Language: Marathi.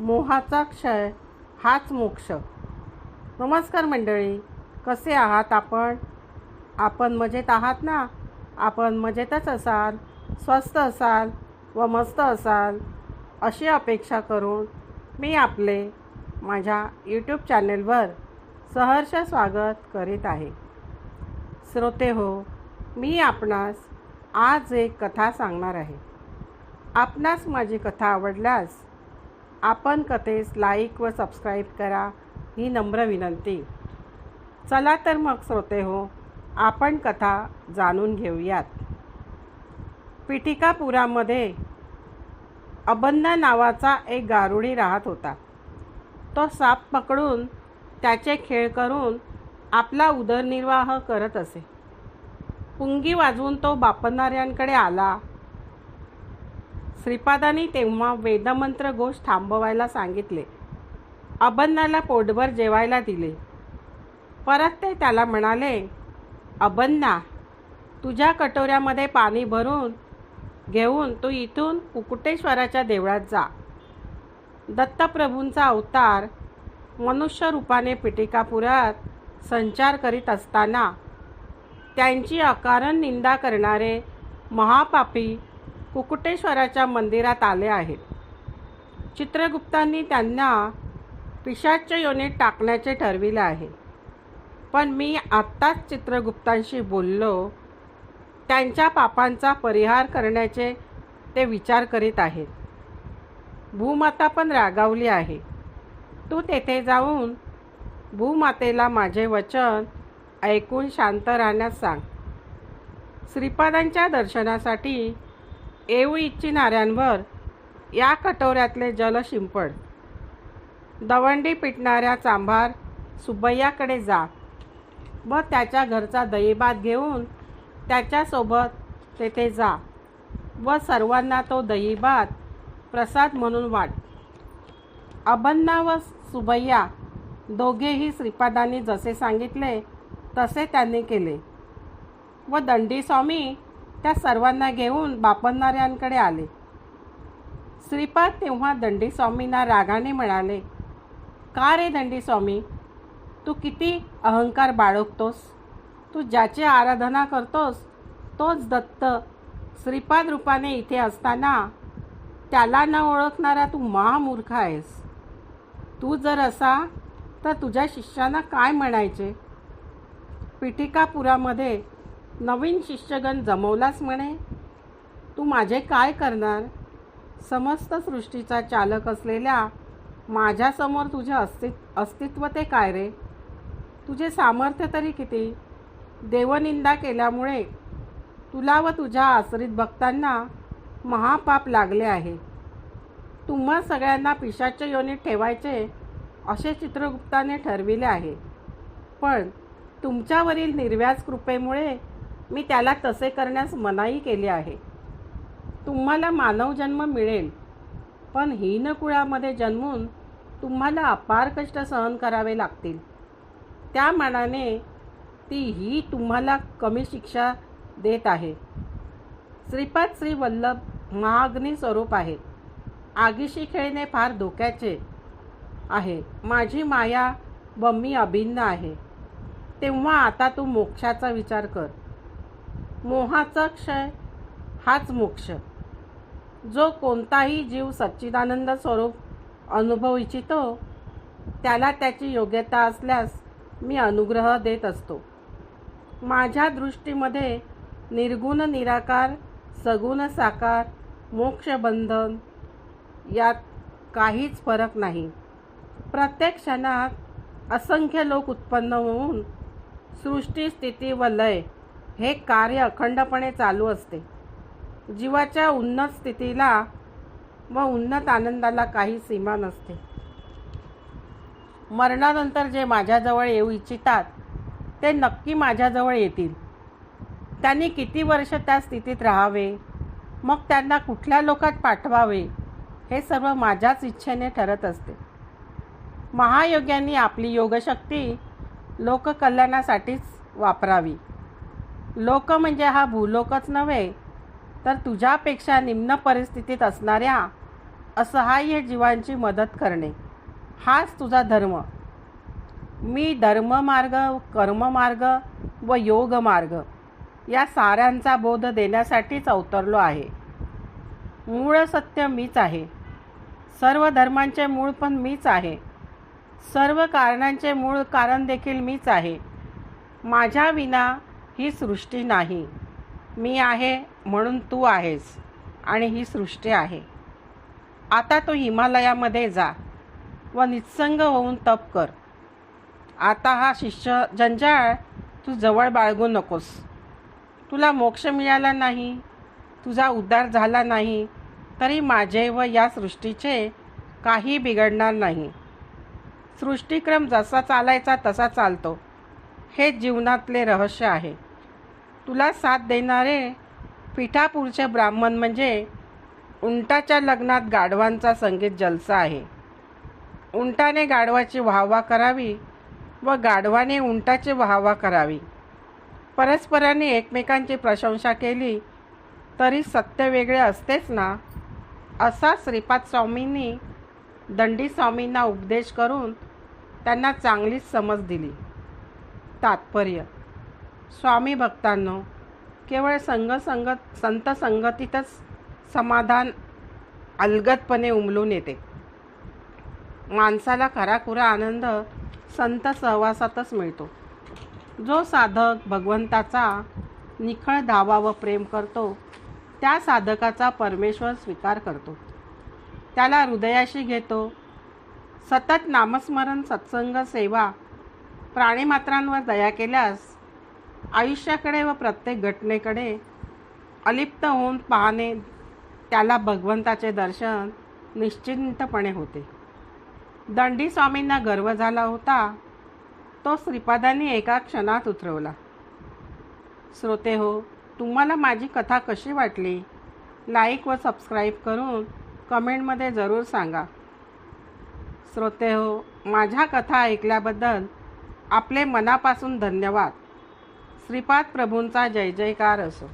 मोहाचा क्षय हाच मोक्ष. नमस्कार मंडळी कसे आहात आपण? आपण मजेत आहात ना? आपण मजेतच असाल स्वस्त असाल व मस्त असाल अशी अपेक्षा करून मी आपले माझ्या यूट्यूब चॅनेलवर सहर्ष स्वागत करीत आहे. श्रोते हो मी आपणास आज एक कथा सांगणार आहे. आपणास माझी कथा आवडल्यास आपण कथेस लाईक व सबस्क्राईब करा ही नम्र विनंती. चला तर मग श्रोते हो आपण कथा जाणून घेऊयात. पिठिकापुरामध्ये अबन्ना नावाचा एक गारुडी राहत होता. तो साप पकडून त्याचे खेळ करून आपला उदरनिर्वाह करत असे. पुंगी वाजवून तो बापणाऱ्यांकडे आला. श्रीपादांनी तेव्हा वेदमंत्र घोष थांबवायला सांगितले. अबन्नाला पोटभर जेवायला दिले. परत ते त्याला म्हणाले अबन्ना तुझ्या कटोऱ्यामध्ये पाणी भरून घेऊन तू इथून कुकुटेश्वराच्या देवळात जा. दत्तप्रभूंचा अवतार मनुष्य रूपाने पिटिकापुरात संचार करीत असताना त्यांची अकारण निंदा करणारे महापापी कुकुटेश्वराच्या मंदिरात आले आहेत. चित्रगुप्तांनी त्यांना पिशाच योनीत टाकण्याचे ठरविले आहे. पण मी आत्ताच चित्रगुप्तांशी बोललो त्यांच्या पापांचा परिहार करण्याचे ते विचार करीत आहेत. भूमाता पण रागावली आहे. तू तेथे जाऊन भूमातेला माझे वचन ऐकून शांत राहण्यास सांग. श्रीपादांच्या दर्शनासाठी येऊ इच्छिणाऱ्यांवर या कटोऱ्यातले जल शिंपड. दवंडी पिटणाऱ्या चांभार सुब्बय्याकडे जा. व त्याच्या घरचा दहीभात घेऊन त्याच्यासोबत तेथे जा व सर्वांना तो दहीभात प्रसाद म्हणून वाट. अबन्ना व सुबैया दोघेही श्रीपादांनी जसे सांगितले तसे त्यांनी केले व दंडी स्वामी त्या सर्वांना घेऊन बापणणाऱ्यांकडे आले. श्रीपाद तेव्हा दंडी स्वामींना रागाने म्हणाले का रे दंडी स्वामी तू किती अहंकार बाळगतोस? तू ज्याची आराधना करतोस तोच दत्त. श्रीपाद रूपाने इथे असताना त्याला न ओळखणारा तू महामूर्ख आहेस. तू जर असा तर तुझ्या शिष्यांना काय म्हणायचे? पिठिकापुरामध्ये नवीन शिष्यगण जमवलास म्हणे? तू माझे काय करणार? समस्त सृष्टीचा चालक असलेल्या माझ्यासमोर तुझे अस्ति अस्तित्व ते काय रे? तुझे सामर्थ्य तरी किती? देवनिंदा केल्यामुळे तुला व तुझ्या आश्रित भक्तांना महापाप लागले आहे. तुम्हा सगळ्यांना पिशाच्या योनीत ठेवायचे असे चित्रगुप्ताने ठरविले आहे. पण तुमच्यावरील निर्व्याज कृपेमुळे मी त्याला तसे करण्यास मनाई केली आहे. तुम्हाला मानवजन्म मिळेल पण हीनकुळामध्ये जन्मून तुम्हाला अपार कष्ट सहन करावे लागतील. त्या मानाने ती ही तुम्हाला कमी शिक्षा देत आहे. श्रीपाद श्री वल्लभ महाग्नी स्वरूप आहेत आगीशी खेळणे फार धोक्याचे आहे. माझी माया बम्मी अभिन्न आहे. तेव्हा आता तू मोक्षाचा विचार कर. मोहाचा क्षय हाच मोक्ष. जो कोणताही जीव सच्चिदानंद स्वरूप अनुभव इच्छितो त्याला त्याची योग्यता असल्यास मी अनुग्रह देत असतो. माझ्या दृष्टीमध्ये निर्गुण निराकार सगुण साकार मोक्षबंधन यात काहीच फरक नाही. प्रत्येक क्षणात असंख्य लोक उत्पन्न होऊन सृष्टी स्थिती व लय हे कार्य अखंडपणे चालू असते. जीवाच्या उन्नत स्थितीला व उन्नत आनंदाला काही सीमा नसते. मरणानंतर जे माझ्याजवळ येऊ इच्छितात ते नक्की माझ्याजवळ येतील. त्यांनी किती वर्ष त्या स्थितीत राहावे? मग त्यांना कुठल्या लोकात पाठवावे? हे सर्व माझ्याच इच्छेने ठरत असते. महायोग्यांनी आपली योगशक्ती लोककल्याणासाठीच वापरावी. लोक म्हणजे हा भूलोकच नव्हे तर तुझ्यापेक्षा निम्न परिस्थितीत असणाऱ्या असहाय्य जीवांची मदत करणे. हाच तुझा धर्म. मी धर्ममार्ग कर्ममार्ग व योगमार्ग या साऱ्यांचा बोध देण्यासाठीच अवतरलो आहे. मूळ सत्य मीच आहे. सर्व धर्मांचे मूळ पण मीच आहे. सर्व कारणांचे मूळ कारण देखील मीच आहे. माझ्या विना ही सृष्टी नाही. मी आहे म्हणून तू आहेस आणि ही सृष्टी आहे. आता तू हिमालयामध्ये जा व निस्संग होऊन तप कर. आता हा शिष्य जंजाळ तू जवळ बाळगू नकोस. तुला मोक्ष मिळाला नाही तुझा उद्धार झाला नाही तरी माझे व या सृष्टीचे काही बिघडणार नाही. सृष्टिक्रम जसा चालायचा तसा चालतो. हे जीवनातले रहस्य आहे. तुला साथ देणारे पिठापूरचे ब्राह्मण म्हणजे उंटाच्या लग्नात गाढवांचा संगीत जलसा आहे. उंटाने गाढवाची वाहवा करावी व गाढवाने उंटाची वाहवा करावी. परस्पराने एकमेकांची प्रशंसा केली तरी सत्य वेगळे असतेच ना? असा श्रीपाद स्वामींनी दंडी स्वामींना उपदेश करून त्यांना चांगलीच समज दिली. तात्पर्य स्वामी भक्तांनो केवळ संग संगत संत संगतीतच समाधान अलगदपणे उमलून येते. माणसाला खराखुरा आनंद संत सहवासातच मिळतो. जो साधक भगवंताचा निखळ धावा व प्रेम करतो त्या साधकाचा परमेश्वर स्वीकार करतो. त्याला हृदयाशी घेतो. सतत नामस्मरण सत्संग सेवा प्राणीमात्रांवर दया केल्यास आयुष्याकडे व प्रत्येक घटनेकडे अलिप्त होऊन पाहणे त्याला भगवंताचे दर्शन निश्चिंतपणे होते. दंडी स्वामींना गर्व झाला होता. तो श्रीपादांनी एका क्षणात उतरवला. श्रोते हो तुम्हाला माझी कथा कशी वाटली? लाईक व सबस्क्राईब करून कमेंटमध्ये जरूर सांगा. श्रोते हो माझ्या कथा ऐकल्याबद्दल आपले मनापासून धन्यवाद. श्रीपाद प्रभूंचा जय जयकार असो.